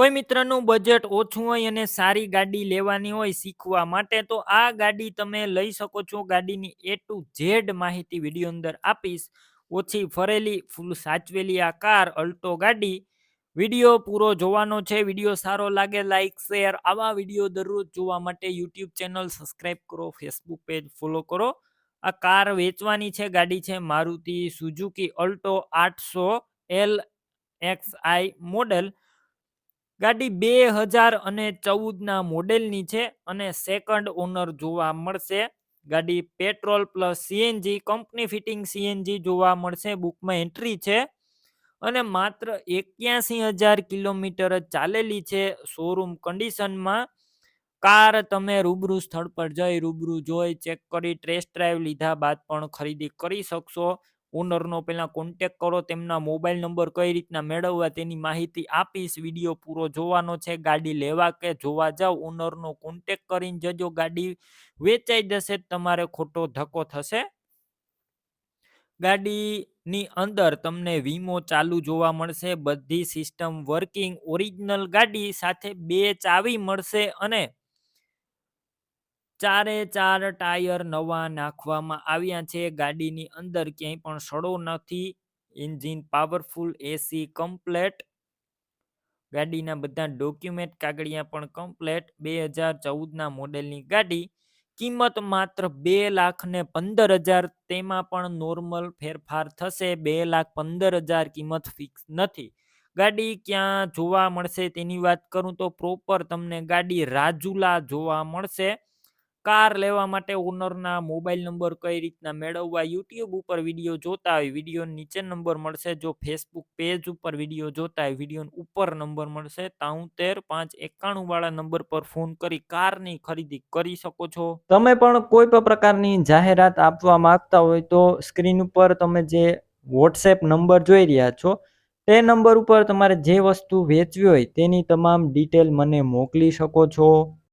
કોઈ મિત્રનું બજેટ ઓછું હોય અને સારી ગાડી લેવાની હોય શીખવા માટે, તો આ ગાડી તમે લઈ શકો છો ગાડીની એ ટુ ઝેડ માહિતી વીડિયો અંદર આપીશ. ઓછી ફરેલી, ફૂલ સાચવેલી આ કાર, અલ્ટો ગાડી. વીડિયો પૂરો જોવાનો છે, વીડિયો સારો લાગે લાઇક શેર આવા વીડિયો દરરોજ જોવા માટે યુટ્યુબ ચેનલ સબસ્ક્રાઈબ કરો ફેસબુક પેજ ફોલો કરો. આ કાર વેચવાની છે, ગાડી છે મારુતિ સુઝુકી અલ્ટો આઠસો એલ એક્સ આઈ મોડેલ ગાડી બે હજાર અને ચૌદના મોડેલની છે અને સેકન્ડ ઓનર જોવા મળશે. ગાડી petrol plus CNG company fitting CNG જોવા મળશે. બુકમાં એન્ટ્રી છે અને માત્ર એક્યાસી હજાર કિલોમીટર ચાલેલી છે શોરૂમ કન્ડિશનમાં કાર તમે રૂબરૂ સ્થળ પર જઈ રૂબરૂ જોઈ ચેક કરી ટેસ્ટ ડ્રાઈવ લીધા બાદ પણ ખરીદી કરી શકશો. ઓનરનો પહેલાં કોન્ટેક કરો, તેમના મોબાઈલ નંબર કઈ રીતના મેળવવા તેની માહિતી આપીશ વીડિયો પૂરો જોવાનો છે, ગાડી લેવા કે જોવા જાવ ઓનરનો કોન્ટેક કરીને જજો, ગાડી વેચાઈ જશે, તમારે ખોટો ધક્કો થશે. ગાડીની અંદર તમને વીમો ચાલુ જોવા મળશે, બધી સિસ્ટમ વર્કિંગ ઓરિજિનલ ગાડી સાથે બે ચાવી મળશે અને ચારે ચાર ટાયર નવા નાખવામાં આવ્યા છે. ગાડીની અંદર ક્યાંય પણ સડો નથી. Engine powerful, AC complete. ગાડીના બધા ડોક્યુમેન્ટ કાગળિયા પણ કમ્પ્લેટ. બે હજાર ચૌદના મોડેલની ગાડી. કિંમત માત્ર બે લાખ ને પંદર હજાર. તેમાં પણ નોર્મલ ફેરફાર થશે. બે લાખ પંદર હજાર કિંમત ફિક્સ નથી. ગાડી ક્યાં જોવા મળશે તેની વાત કરું તો પ્રોપર તમને ગાડી રાજુલા જોવા મળશે. કાર લેવા માટે ઓનરના મોબાઈલ નંબર કઈ રીતના મેળવવા, યુટ્યુબ ઉપર વીડિયો જોતા હોય, વીડિયો નીચે નંબર મળશે. જો ફેસબુક પેજ ઉપર વીડિયો જોતા હોય, વીડિયો ઉપર નંબર મળશે. તાઉતેર પાંચ એકાણું વાળા નંબર પર ફોન કરી કારની ખરીદી કરી શકો છો. તમે પણ કોઈ પણ પ્રકારની જાહેરાત આપવા માંગતા હોય તો સ્ક્રીન ઉપર તમે જે વોટ્સએપ નંબર જોઈ રહ્યા છો, તે નંબર ઉપર તમારે જે વસ્તુ વેચવી હોય તેની તમામ ડિટેલ મને મોકલી શકો છો.